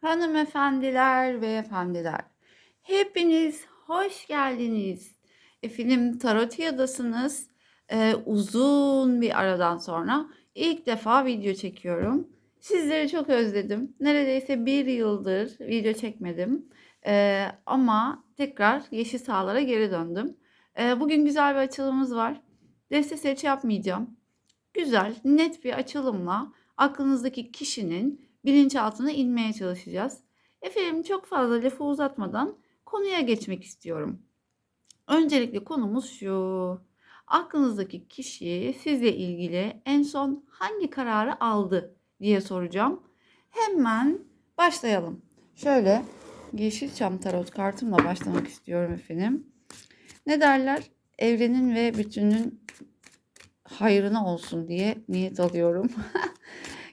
Hanımefendiler ve efendiler, hepiniz hoş geldiniz. Efendim Tarotiya'dasınız. Ee, uzun bir aradan sonra ilk defa video çekiyorum. Sizleri çok özledim. Neredeyse bir yıldır video çekmedim. Ee, ama tekrar yeşil sahalara geri döndüm. Ee, bugün güzel bir açılımımız var. Deste seç yapmayacağım. Güzel, net bir açılımla aklınızdaki kişinin bilinçaltına inmeye çalışacağız. Efendim çok fazla lafı uzatmadan konuya geçmek istiyorum. Öncelikle konumuz şu. Aklınızdaki kişi sizle ilgili en son hangi kararı aldı diye soracağım. Hemen başlayalım. Şöyle Yeşilçam tarot kartımla başlamak istiyorum efendim. Ne derler? Evrenin ve bütünün hayrına olsun diye niyet alıyorum.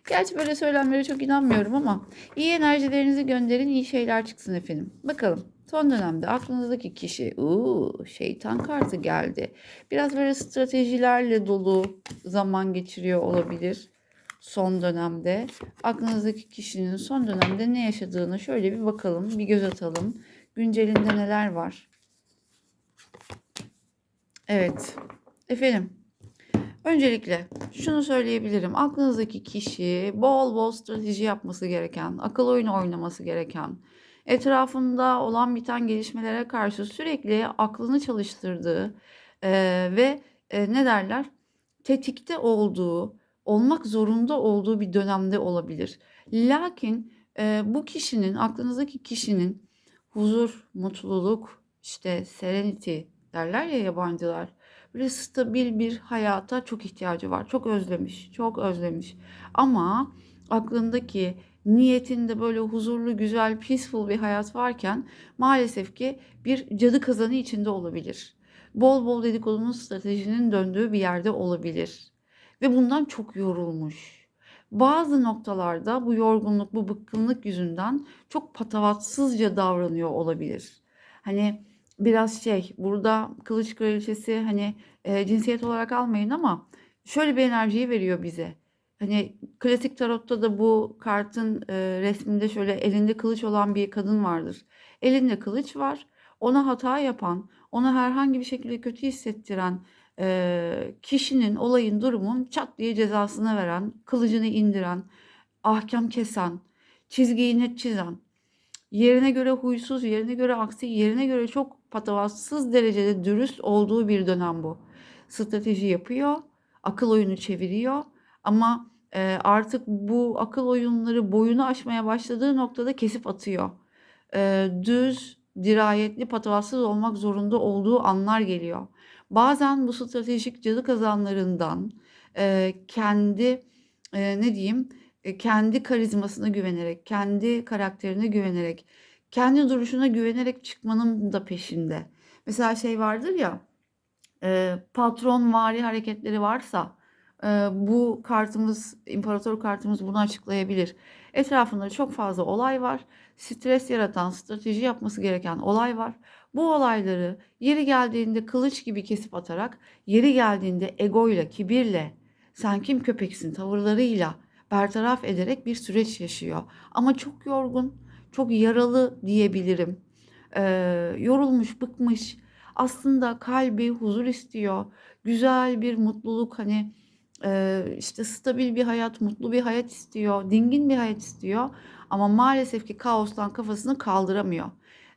Gerçi böyle söylemlere çok inanmıyorum ama iyi enerjilerinizi gönderin, iyi şeyler çıksın efendim. Bakalım son dönemde aklınızdaki kişi, uuu şeytan kartı geldi. Biraz böyle stratejilerle dolu zaman geçiriyor olabilir son dönemde. Aklınızdaki kişinin son dönemde ne yaşadığını şöyle bir bakalım, bir göz atalım. Güncelinde neler var? Evet. Efendim, Öncelikle şunu söyleyebilirim. Aklınızdaki kişi bol bol strateji yapması gereken, akıl oyunu oynaması gereken, etrafında olan biten gelişmelere karşı sürekli aklını çalıştırdığı e, ve e, ne derler tetikte olduğu, olmak zorunda olduğu bir dönemde olabilir. Lakin e, bu kişinin, aklınızdaki kişinin huzur, mutluluk, işte serenity derler ya yabancılar böyle stabil bir hayata çok ihtiyacı var. Çok özlemiş, çok özlemiş. Ama aklındaki niyetinde böyle huzurlu, güzel, peaceful bir hayat varken maalesef ki bir cadı kazanı içinde olabilir. Bol bol dedikodunun stratejinin döndüğü bir yerde olabilir. Ve bundan çok yorulmuş. Bazı noktalarda bu yorgunluk, bu bıkkınlık yüzünden çok patavatsızca davranıyor olabilir. Hani biraz şey burada kılıç kraliçesi hani e, cinsiyet olarak almayın ama şöyle bir enerjiyi veriyor bize. Hani klasik tarotta da bu kartın e, resminde şöyle elinde kılıç olan bir kadın vardır. Elinde kılıç var. Ona hata yapan, ona herhangi bir şekilde kötü hissettiren e, kişinin, olayın, durumun çat diye cezasını veren, kılıcını indiren, ahkam kesen, çizgiyi net çizen, yerine göre huysuz, yerine göre aksi, yerine göre çok patavatsız derecede dürüst olduğu bir dönem bu. Strateji yapıyor, akıl oyunu çeviriyor ama e, artık bu akıl oyunları boyunu aşmaya başladığı noktada kesip atıyor. E, düz, dirayetli, patavatsız olmak zorunda olduğu anlar geliyor. Bazen bu stratejik cadı kazanlarından e, kendi e, ne diyeyim e, kendi karizmasına güvenerek, kendi karakterine güvenerek, kendi duruşuna güvenerek çıkmanın da peşinde. Mesela şey vardır ya, e, patron vari hareketleri varsa e, bu kartımız, imparator kartımız bunu açıklayabilir. Etrafında çok fazla olay var. Stres yaratan, strateji yapması gereken olay var. Bu olayları yeri geldiğinde kılıç gibi kesip atarak, yeri geldiğinde egoyla, kibirle, sen kim köpeksin tavırlarıyla bertaraf ederek bir süreç yaşıyor. Ama çok yorgun, çok yaralı diyebilirim. Ee, yorulmuş, bıkmış. Aslında kalbi huzur istiyor. Güzel bir mutluluk hani e, işte stabil bir hayat, mutlu bir hayat istiyor. Dingin bir hayat istiyor. Ama maalesef ki kaostan kafasını kaldıramıyor.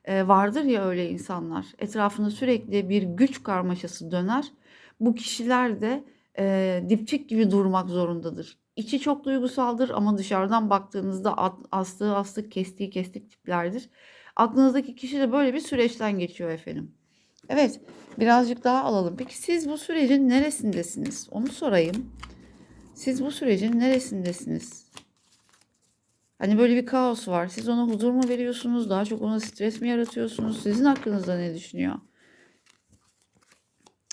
Ee, vardır ya öyle insanlar. Etrafında sürekli bir güç karmaşası döner. Bu kişiler de e, dipçik gibi durmak zorundadır. İçi çok duygusaldır ama dışarıdan baktığınızda astığı astık, kestiği kestik tiplerdir. Aklınızdaki kişi de böyle bir süreçten geçiyor efendim. Evet, birazcık daha alalım. Peki siz bu sürecin neresindesiniz? Onu sorayım. Siz bu sürecin neresindesiniz? Hani böyle bir kaos var. Siz ona huzur mu veriyorsunuz? Daha çok ona stres mi yaratıyorsunuz? Sizin hakkınızda ne düşünüyor?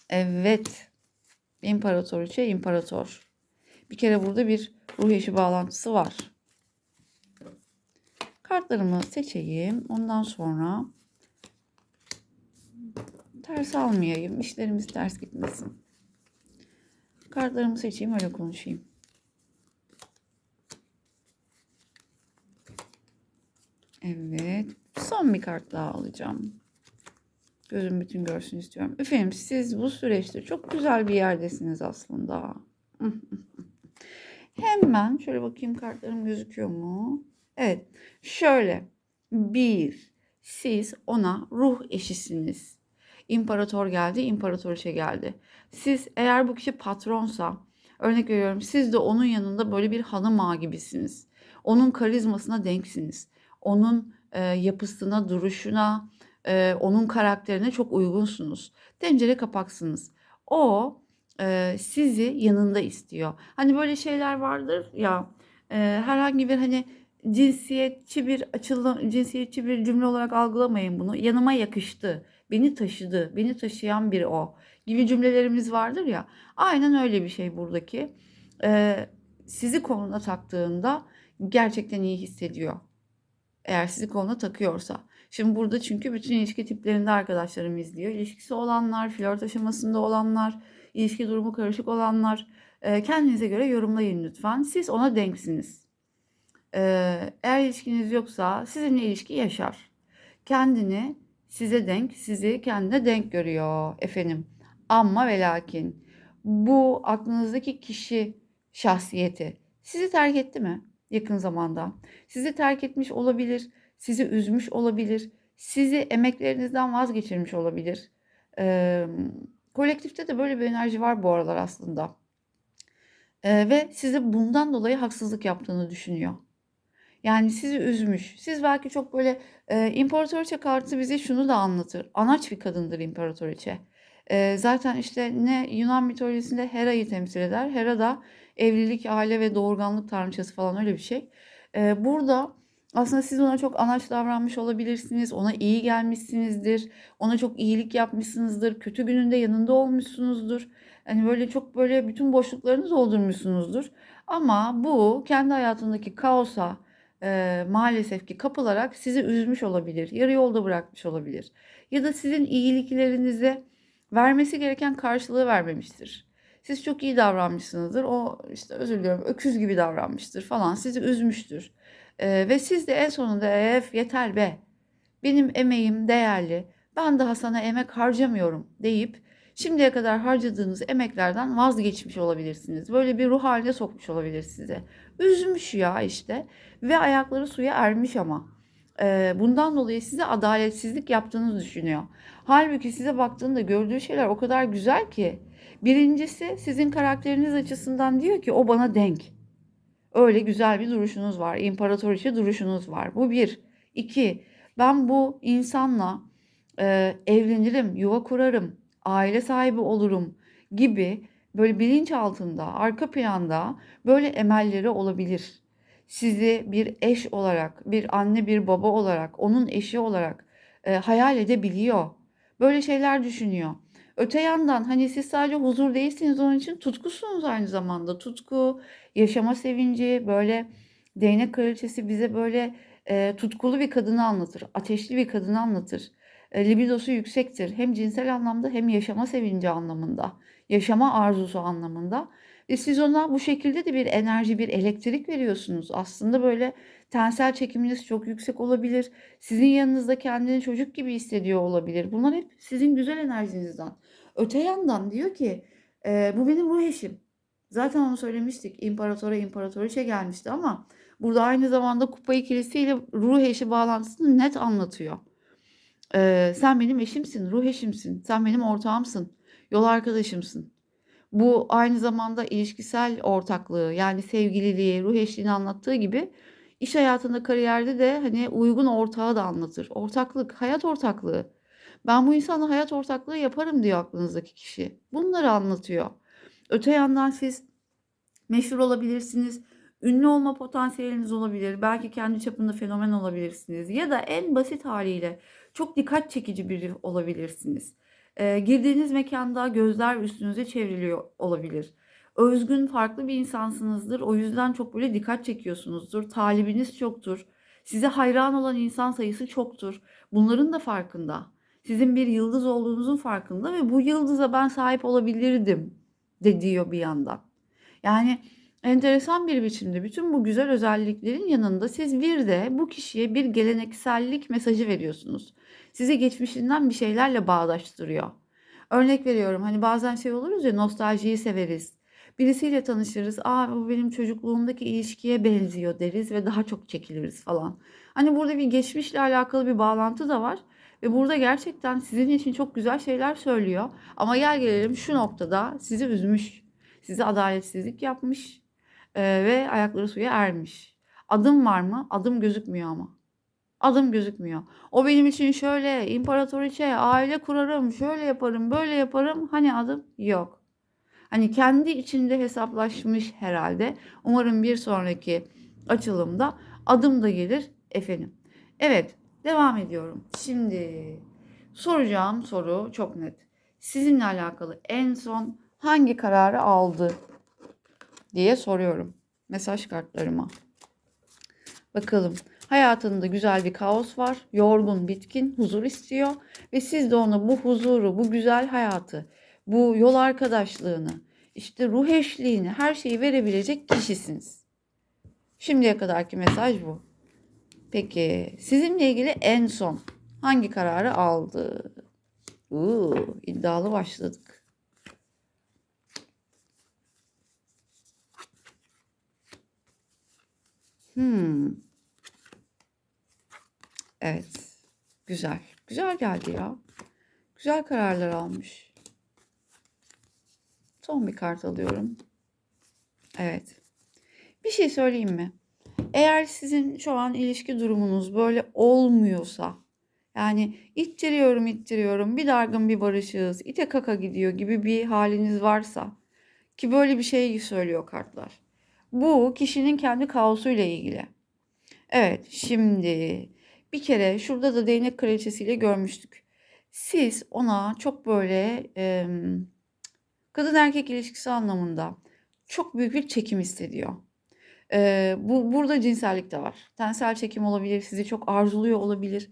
Evet. İmparatoriçe, imparator. Bir kere burada bir ruh eşi bağlantısı var. Kartlarımı seçeyim. Ondan sonra ters almayayım. İşlerimiz ters gitmesin. Kartlarımı seçeyim öyle konuşayım. Evet. Son bir kart daha alacağım. Gözüm bütün görsün istiyorum. Efendim siz bu süreçte çok güzel bir yerdesiniz aslında. Hemen şöyle bakayım kartlarım gözüküyor mu? Evet. Şöyle. Bir. Siz ona ruh eşisiniz. İmparator geldi, imparatoriçe geldi. Siz eğer bu kişi patronsa, örnek veriyorum siz de onun yanında böyle bir hanım ağa gibisiniz. Onun karizmasına denksiniz. Onun e, yapısına, duruşuna, e, onun karakterine çok uygunsunuz. Tencere kapaksınız. O e, sizi yanında istiyor. Hani böyle şeyler vardır ya e, herhangi bir hani cinsiyetçi bir açılım, cinsiyetçi bir cümle olarak algılamayın bunu. Yanıma yakıştı, beni taşıdı, beni taşıyan biri o gibi cümlelerimiz vardır ya. Aynen öyle bir şey buradaki. E, sizi koluna taktığında gerçekten iyi hissediyor. Eğer sizi koluna takıyorsa. Şimdi burada çünkü bütün ilişki tiplerinde arkadaşlarım izliyor. İlişkisi olanlar, flört aşamasında olanlar, ilişki durumu karışık olanlar. E, kendinize göre yorumlayın lütfen. Siz ona denksiniz. E, eğer ilişkiniz yoksa sizinle ilişki yaşar. Kendini size denk, sizi kendine denk görüyor efendim. Ama ve lakin bu aklınızdaki kişi şahsiyeti sizi terk etti mi yakın zamanda? Sizi terk etmiş olabilir sizi üzmüş olabilir, sizi emeklerinizden vazgeçirmiş olabilir. Ee, kolektifte de böyle bir enerji var bu aralar aslında. Ee, ve size bundan dolayı haksızlık yaptığını düşünüyor. Yani sizi üzmüş. Siz belki çok böyle e, imparatoriçe kartı bize şunu da anlatır. Anaç bir kadındır imparatoriçe. E, zaten işte ne Yunan mitolojisinde Hera'yı temsil eder. Hera da evlilik, aile ve doğurganlık tanrıçası falan öyle bir şey. E, burada aslında siz ona çok anaç davranmış olabilirsiniz. Ona iyi gelmişsinizdir. Ona çok iyilik yapmışsınızdır. Kötü gününde yanında olmuşsunuzdur. Hani böyle çok böyle bütün boşluklarını doldurmuşsunuzdur. Ama bu kendi hayatındaki kaosa e, maalesef ki kapılarak sizi üzmüş olabilir. Yarı yolda bırakmış olabilir. Ya da sizin iyiliklerinize vermesi gereken karşılığı vermemiştir. Siz çok iyi davranmışsınızdır. O işte özür diliyorum öküz gibi davranmıştır falan. Sizi üzmüştür. Ee, ve siz de en sonunda ef yeter be benim emeğim değerli ben daha sana emek harcamıyorum deyip şimdiye kadar harcadığınız emeklerden vazgeçmiş olabilirsiniz. Böyle bir ruh haline sokmuş olabilir size. Üzmüş ya işte ve ayakları suya ermiş ama. Ee, bundan dolayı size adaletsizlik yaptığınızı düşünüyor. Halbuki size baktığında gördüğü şeyler o kadar güzel ki. Birincisi sizin karakteriniz açısından diyor ki o bana denk. Öyle güzel bir duruşunuz var. İmparatoriçe duruşunuz var. Bu bir. İki, ben bu insanla e, evlenirim, yuva kurarım, aile sahibi olurum gibi böyle bilinç altında, arka planda böyle emelleri olabilir. Sizi bir eş olarak, bir anne, bir baba olarak, onun eşi olarak e, hayal edebiliyor. Böyle şeyler düşünüyor. Öte yandan hani siz sadece huzur değilsiniz onun için tutkusunuz aynı zamanda. Tutku, yaşama sevinci, böyle değnek kraliçesi bize böyle e, tutkulu bir kadını anlatır. Ateşli bir kadını anlatır. E, libidosu yüksektir. Hem cinsel anlamda hem yaşama sevinci anlamında. Yaşama arzusu anlamında. Ve siz ona bu şekilde de bir enerji, bir elektrik veriyorsunuz. Aslında böyle tensel çekiminiz çok yüksek olabilir. Sizin yanınızda kendini çocuk gibi hissediyor olabilir. Bunlar hep sizin güzel enerjinizden. Öte yandan diyor ki e, bu benim ruh eşim. Zaten onu söylemiştik. İmparatora imparatoriçe gelmişti ama burada aynı zamanda kupa ikilisiyle ruh eşi bağlantısını net anlatıyor. E, sen benim eşimsin, ruh eşimsin. Sen benim ortağımsın, yol arkadaşımsın. Bu aynı zamanda ilişkisel ortaklığı yani sevgililiği, ruh eşliğini anlattığı gibi iş hayatında, kariyerde de hani uygun ortağı da anlatır. Ortaklık, hayat ortaklığı. Ben bu insanla hayat ortaklığı yaparım diyor aklınızdaki kişi. Bunları anlatıyor. Öte yandan siz meşhur olabilirsiniz. Ünlü olma potansiyeliniz olabilir. Belki kendi çapında fenomen olabilirsiniz. Ya da en basit haliyle çok dikkat çekici biri olabilirsiniz. E, girdiğiniz mekanda gözler üstünüze çevriliyor olabilir. Özgün, farklı bir insansınızdır. O yüzden çok böyle dikkat çekiyorsunuzdur. Talibiniz çoktur. Size hayran olan insan sayısı çoktur. Bunların da farkında. Sizin bir yıldız olduğunuzun farkında ve bu yıldıza ben sahip olabilirdim de diyor bir yandan. Yani enteresan bir biçimde bütün bu güzel özelliklerin yanında siz bir de bu kişiye bir geleneksellik mesajı veriyorsunuz. Sizi geçmişinden bir şeylerle bağdaştırıyor. Örnek veriyorum hani bazen şey oluruz ya nostaljiyi severiz. Birisiyle tanışırız. Aa bu benim çocukluğumdaki ilişkiye benziyor deriz ve daha çok çekiliriz falan. Hani burada bir geçmişle alakalı bir bağlantı da var. Ve burada gerçekten sizin için çok güzel şeyler söylüyor. Ama gel gelelim şu noktada sizi üzmüş. Size adaletsizlik yapmış e, ve ayakları suya ermiş. Adım var mı? Adım gözükmüyor ama. Adım gözükmüyor. O benim için şöyle imparatoriçe, aile kurarım, şöyle yaparım, böyle yaparım. Hani adım yok. Hani kendi içinde hesaplaşmış herhalde. Umarım bir sonraki açılımda adım da gelir efendim. Evet, devam ediyorum. Şimdi soracağım soru çok net. Sizinle alakalı en son hangi kararı aldı diye soruyorum mesaj kartlarıma. Bakalım. Hayatında güzel bir kaos var. Yorgun, bitkin, huzur istiyor ve siz de ona bu huzuru, bu güzel hayatı, bu yol arkadaşlığını, işte ruh eşliğini, her şeyi verebilecek kişisiniz. Şimdiye kadarki mesaj bu. Peki sizinle ilgili en son hangi kararı aldı? Uuu, iddialı başladık. Hmm. Evet. Güzel. Güzel geldi ya. Güzel kararlar almış. Son bir kart alıyorum. Evet. Bir şey söyleyeyim mi? Eğer sizin şu an ilişki durumunuz böyle olmuyorsa yani ittiriyorum ittiriyorum bir dargın bir barışığız ite kaka gidiyor gibi bir haliniz varsa ki böyle bir şey söylüyor kartlar. Bu kişinin kendi kaosuyla ilgili. Evet şimdi bir kere şurada da değnek kraliçesiyle görmüştük. Siz ona çok böyle e, kadın erkek ilişkisi anlamında çok büyük bir çekim hissediyor. E, bu burada cinsellik de var. Tensel çekim olabilir, sizi çok arzuluyor olabilir.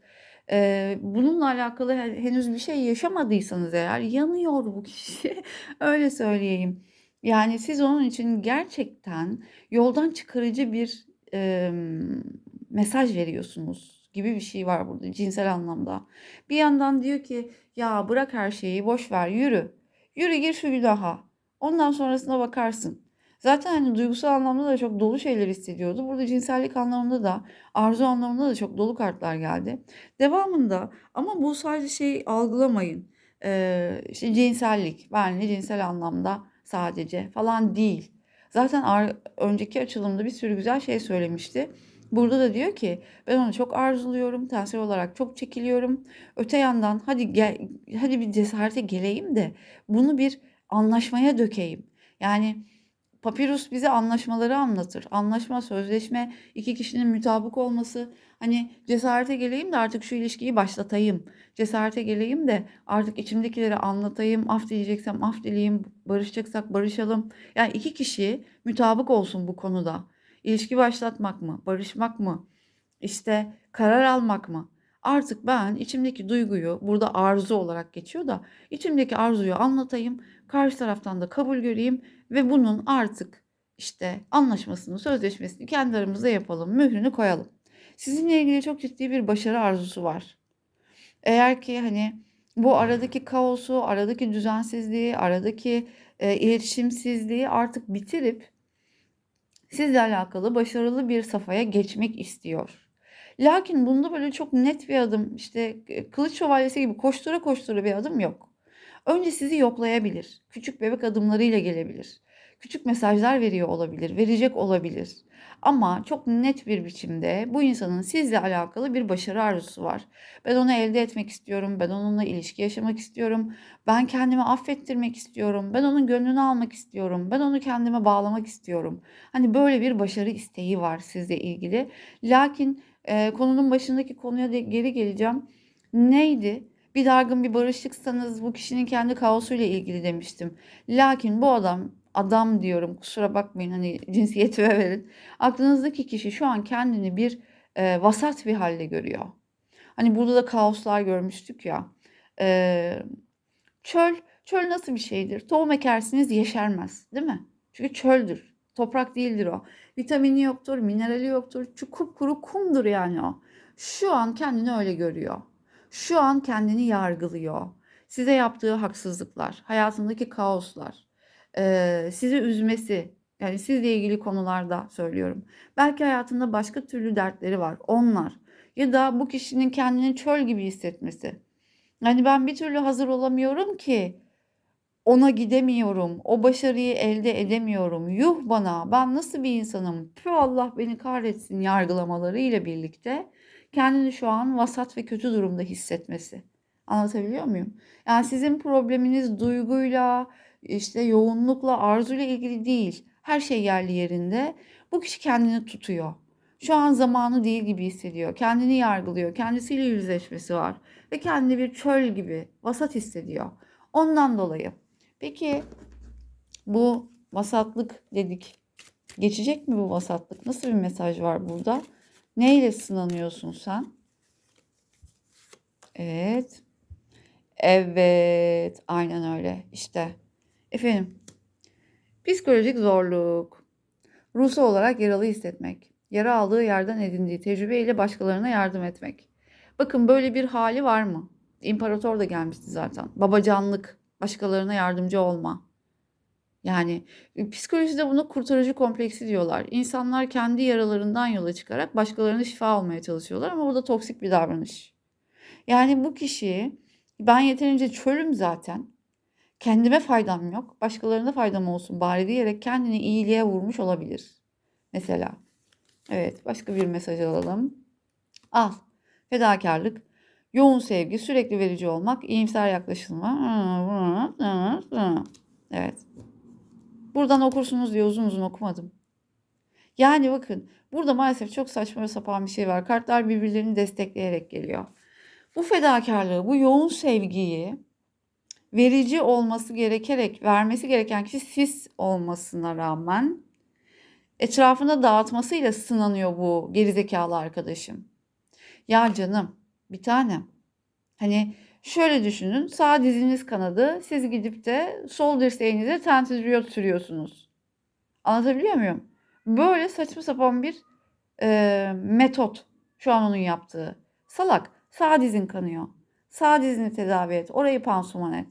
E, bununla alakalı henüz bir şey yaşamadıysanız eğer yanıyor bu kişi. Öyle söyleyeyim. Yani siz onun için gerçekten yoldan çıkarıcı bir e, mesaj veriyorsunuz gibi bir şey var burada cinsel anlamda. Bir yandan diyor ki ya bırak her şeyi boş ver yürü. Yürü gir şu günaha. Ondan sonrasına bakarsın. Zaten hani duygusal anlamda da çok dolu şeyler hissediyordu. Burada cinsellik anlamında da arzu anlamında da çok dolu kartlar geldi. Devamında ama bu sadece şey algılamayın. Ee, işte cinsellik, benli cinsel anlamda sadece falan değil. Zaten önceki açılımda bir sürü güzel şey söylemişti. Burada da diyor ki ben onu çok arzuluyorum, tensel olarak çok çekiliyorum. Öte yandan hadi gel, hadi bir cesarete geleyim de bunu bir anlaşmaya dökeyim. Yani Papirus bize anlaşmaları anlatır. Anlaşma, sözleşme, iki kişinin mütabık olması. Hani cesarete geleyim de artık şu ilişkiyi başlatayım. Cesarete geleyim de artık içimdekileri anlatayım. Af dileyeceksem af dileyeyim. Barışacaksak barışalım. Yani iki kişi mütabık olsun bu konuda. İlişki başlatmak mı? Barışmak mı? İşte karar almak mı? Artık ben içimdeki duyguyu burada arzu olarak geçiyor da içimdeki arzuyu anlatayım. Karşı taraftan da kabul göreyim ve bunun artık işte anlaşmasını, sözleşmesini kendi aramızda yapalım, mührünü koyalım. Sizinle ilgili çok ciddi bir başarı arzusu var. Eğer ki hani bu aradaki kaosu, aradaki düzensizliği, aradaki e, iletişimsizliği artık bitirip sizle alakalı başarılı bir safhaya geçmek istiyor. Lakin bunda böyle çok net bir adım, işte kılıç şövalyesi gibi koştura koştura bir adım yok. Önce sizi yoklayabilir. Küçük bebek adımlarıyla gelebilir. Küçük mesajlar veriyor olabilir, verecek olabilir. Ama çok net bir biçimde bu insanın sizle alakalı bir başarı arzusu var. Ben onu elde etmek istiyorum, ben onunla ilişki yaşamak istiyorum, ben kendimi affettirmek istiyorum, ben onun gönlünü almak istiyorum, ben onu kendime bağlamak istiyorum. Hani böyle bir başarı isteği var sizle ilgili. Lakin e, konunun başındaki konuya geri geleceğim. Neydi? Bir dargın bir barışıksanız bu kişinin kendi kaosuyla ilgili demiştim. Lakin bu adam adam diyorum kusura bakmayın hani cinsiyetime verin. Aklınızdaki kişi şu an kendini bir e, vasat bir halde görüyor. Hani burada da kaoslar görmüştük ya. E, çöl, çöl nasıl bir şeydir? Tohum ekersiniz yeşermez değil mi? Çünkü çöldür. Toprak değildir o. Vitamini yoktur, minerali yoktur. Şu kupkuru kumdur yani o. Şu an kendini öyle görüyor. Şu an kendini yargılıyor. Size yaptığı haksızlıklar, hayatındaki kaoslar, sizi üzmesi, yani sizle ilgili konularda söylüyorum. Belki hayatında başka türlü dertleri var, onlar. Ya da bu kişinin kendini çöl gibi hissetmesi. Yani ben bir türlü hazır olamıyorum ki ona gidemiyorum, o başarıyı elde edemiyorum. Yuh bana, ben nasıl bir insanım? Tüh Allah beni kahretsin yargılamaları ile birlikte kendini şu an vasat ve kötü durumda hissetmesi. Anlatabiliyor muyum? Yani sizin probleminiz duyguyla, işte yoğunlukla, arzuyla ilgili değil. Her şey yerli yerinde. Bu kişi kendini tutuyor. Şu an zamanı değil gibi hissediyor. Kendini yargılıyor. Kendisiyle yüzleşmesi var. Ve kendini bir çöl gibi vasat hissediyor. Ondan dolayı. Peki bu vasatlık dedik. Geçecek mi bu vasatlık? Nasıl bir mesaj var burada? Neyle sınanıyorsun sen? Evet. Evet. Aynen öyle. İşte. Efendim. Psikolojik zorluk. Ruhsal olarak yaralı hissetmek. Yara aldığı yerden edindiği tecrübeyle başkalarına yardım etmek. Bakın böyle bir hali var mı? İmparator da gelmişti zaten. Babacanlık, başkalarına yardımcı olma. Yani psikolojide buna kurtarıcı kompleksi diyorlar. İnsanlar kendi yaralarından yola çıkarak başkalarına şifa olmaya çalışıyorlar ama bu da toksik bir davranış. Yani bu kişi ben yeterince çölüm zaten. Kendime faydam yok. Başkalarına faydam olsun bari diyerek kendini iyiliğe vurmuş olabilir. Mesela. Evet başka bir mesaj alalım. Al. Fedakarlık. Yoğun sevgi, sürekli verici olmak, iyimser yaklaşılma. Evet. Buradan okursunuz diye uzun uzun okumadım. Yani bakın burada maalesef çok saçma ve sapan bir şey var. Kartlar birbirlerini destekleyerek geliyor. Bu fedakarlığı, bu yoğun sevgiyi verici olması gerekerek vermesi gereken kişi siz olmasına rağmen etrafına dağıtmasıyla sınanıyor bu gerizekalı arkadaşım. Ya canım bir tanem. Hani şöyle düşünün sağ diziniz kanadı siz gidip de sol dirseğinize tentüzriyot sürüyorsunuz. Anlatabiliyor muyum? Böyle saçma sapan bir e, metot şu an onun yaptığı. Salak sağ dizin kanıyor. Sağ dizini tedavi et. Orayı pansuman et.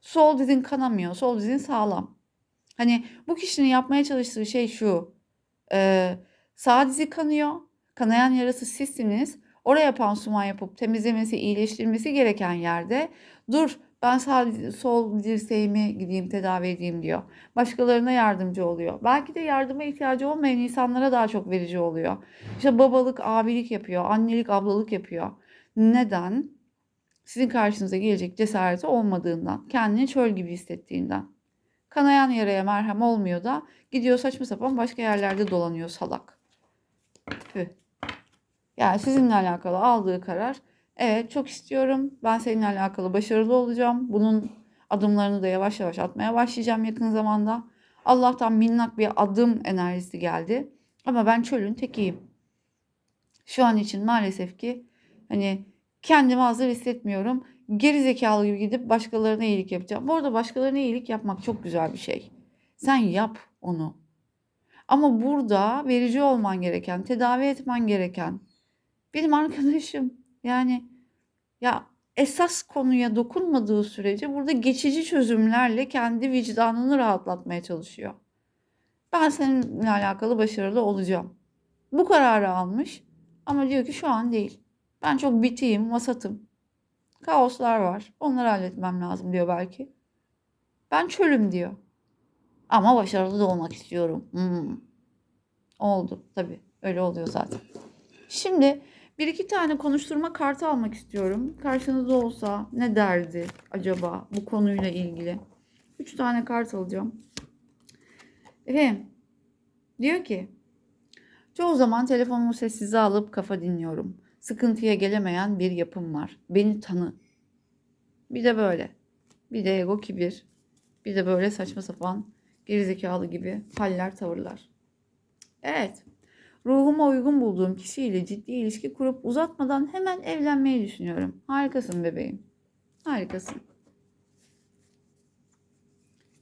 Sol dizin kanamıyor. Sol dizin sağlam. Hani bu kişinin yapmaya çalıştığı şey şu. E, sağ dizi kanıyor. Kanayan yarası sizsiniz oraya pansuman yapıp temizlemesi, iyileştirmesi gereken yerde dur ben sadece sol dirseğimi gideyim tedavi edeyim diyor. Başkalarına yardımcı oluyor. Belki de yardıma ihtiyacı olmayan insanlara daha çok verici oluyor. İşte babalık, abilik yapıyor, annelik, ablalık yapıyor. Neden? Sizin karşınıza gelecek cesareti olmadığından, kendini çöl gibi hissettiğinden. Kanayan yaraya merhem olmuyor da gidiyor saçma sapan başka yerlerde dolanıyor salak. Tüh. Yani sizinle alakalı aldığı karar evet çok istiyorum ben seninle alakalı başarılı olacağım. Bunun adımlarını da yavaş yavaş atmaya başlayacağım yakın zamanda. Allah'tan minnak bir adım enerjisi geldi. Ama ben çölün tekiyim. Şu an için maalesef ki hani kendimi hazır hissetmiyorum. Geri zekalı gibi gidip başkalarına iyilik yapacağım. Bu arada başkalarına iyilik yapmak çok güzel bir şey. Sen yap onu. Ama burada verici olman gereken, tedavi etmen gereken, benim arkadaşım yani ya esas konuya dokunmadığı sürece burada geçici çözümlerle kendi vicdanını rahatlatmaya çalışıyor. Ben seninle alakalı başarılı olacağım. Bu kararı almış ama diyor ki şu an değil. Ben çok bitiyim, vasatım. Kaoslar var. Onları halletmem lazım diyor belki. Ben çölüm diyor. Ama başarılı da olmak istiyorum. Hmm. Oldu tabii. Öyle oluyor zaten. Şimdi bir iki tane konuşturma kartı almak istiyorum. Karşınızda olsa ne derdi acaba bu konuyla ilgili? Üç tane kart alacağım. Efendim diyor ki çoğu zaman telefonumu sessize alıp kafa dinliyorum. Sıkıntıya gelemeyen bir yapım var. Beni tanı. Bir de böyle. Bir de ego kibir. Bir de böyle saçma sapan gerizekalı gibi haller tavırlar. Evet ruhuma uygun bulduğum kişiyle ciddi ilişki kurup uzatmadan hemen evlenmeyi düşünüyorum. Harikasın bebeğim. Harikasın.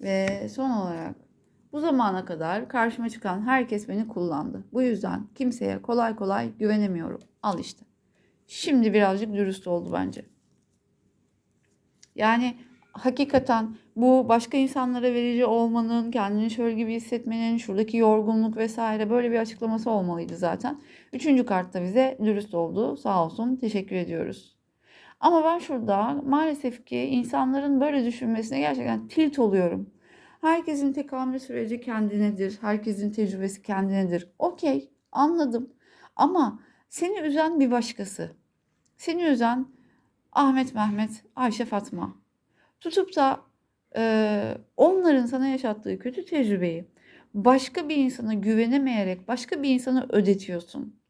Ve son olarak Bu zamana kadar karşıma çıkan herkes beni kullandı. Bu yüzden kimseye kolay kolay güvenemiyorum. Al işte. Şimdi birazcık dürüst oldu bence. Yani hakikaten bu başka insanlara verici olmanın, kendini şöyle gibi hissetmenin, şuradaki yorgunluk vesaire böyle bir açıklaması olmalıydı zaten. Üçüncü kartta bize dürüst oldu. Sağ olsun. Teşekkür ediyoruz. Ama ben şurada maalesef ki insanların böyle düşünmesine gerçekten tilt oluyorum. Herkesin tekamül süreci kendinedir. Herkesin tecrübesi kendinedir. Okey, anladım. Ama seni üzen bir başkası. Seni üzen Ahmet, Mehmet, Ayşe, Fatma. Tutup da e, onların sana yaşattığı kötü tecrübeyi başka bir insana güvenemeyerek başka bir insana ödetiyorsun.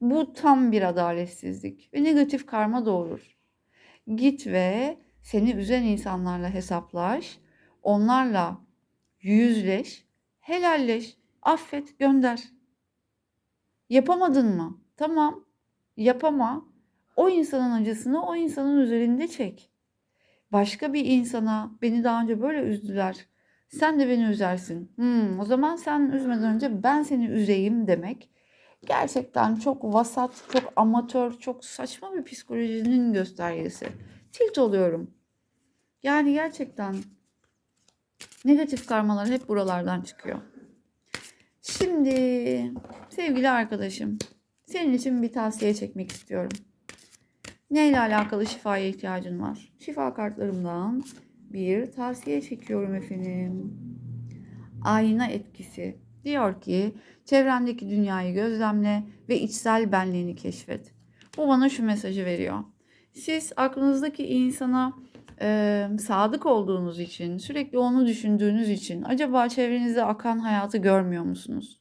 Bu tam bir adaletsizlik ve negatif karma doğurur. Git ve seni üzen insanlarla hesaplaş, onlarla yüzleş, helalleş, affet, gönder. Yapamadın mı? Tamam, yapama. O insanın acısını o insanın üzerinde çek. Başka bir insana beni daha önce böyle üzdüler. Sen de beni üzersin. Hmm, o zaman sen üzmeden önce ben seni üzeyim demek. Gerçekten çok vasat, çok amatör, çok saçma bir psikolojinin göstergesi. Tilt oluyorum. Yani gerçekten negatif karmalar hep buralardan çıkıyor. Şimdi sevgili arkadaşım, senin için bir tavsiye çekmek istiyorum. Neyle alakalı şifaya ihtiyacın var? Şifa kartlarımdan bir tavsiye çekiyorum efendim. Ayna etkisi. Diyor ki çevrendeki dünyayı gözlemle ve içsel benliğini keşfet. Bu bana şu mesajı veriyor. Siz aklınızdaki insana e, sadık olduğunuz için, sürekli onu düşündüğünüz için acaba çevrenizde akan hayatı görmüyor musunuz?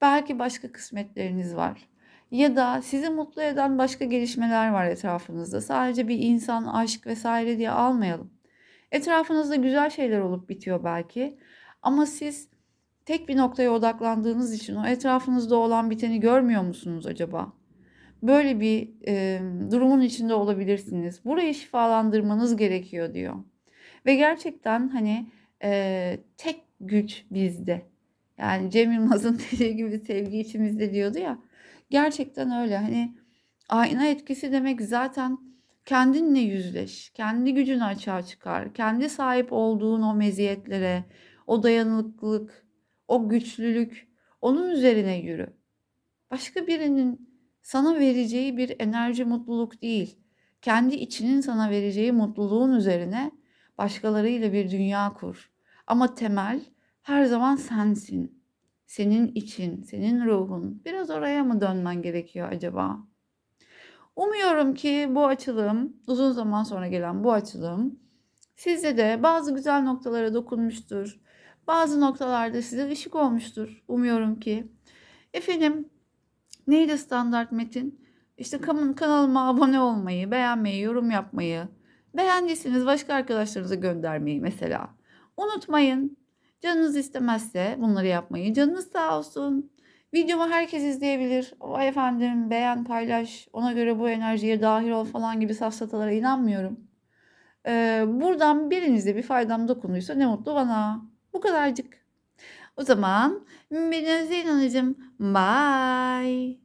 Belki başka kısmetleriniz var. Ya da sizi mutlu eden başka gelişmeler var etrafınızda. Sadece bir insan, aşk vesaire diye almayalım. Etrafınızda güzel şeyler olup bitiyor belki. Ama siz tek bir noktaya odaklandığınız için o etrafınızda olan biteni görmüyor musunuz acaba? Böyle bir e, durumun içinde olabilirsiniz. Burayı şifalandırmanız gerekiyor diyor. Ve gerçekten hani e, tek güç bizde. Yani Cem Yılmaz'ın dediği gibi sevgi içimizde diyordu ya. Gerçekten öyle. Hani ayna etkisi demek zaten kendinle yüzleş. Kendi gücünü açığa çıkar. Kendi sahip olduğun o meziyetlere, o dayanıklılık, o güçlülük onun üzerine yürü. Başka birinin sana vereceği bir enerji mutluluk değil. Kendi içinin sana vereceği mutluluğun üzerine başkalarıyla bir dünya kur. Ama temel her zaman sensin. Senin için, senin ruhun. Biraz oraya mı dönmen gerekiyor acaba? Umuyorum ki bu açılım, uzun zaman sonra gelen bu açılım sizde de bazı güzel noktalara dokunmuştur. Bazı noktalarda size ışık olmuştur. Umuyorum ki. Efendim, neydi standart metin? İşte kanalıma abone olmayı, beğenmeyi, yorum yapmayı, beğendiyseniz başka arkadaşlarınıza göndermeyi mesela. Unutmayın. Canınız istemezse bunları yapmayı. Canınız sağ olsun. Videomu herkes izleyebilir. O efendim beğen, paylaş, ona göre bu enerjiye dahil ol falan gibi safsatalara inanmıyorum. Ee, buradan birinize bir faydam dokunduysa ne mutlu bana. Bu kadarcık. O zaman ben Zeynep Hanımcığım. Bye.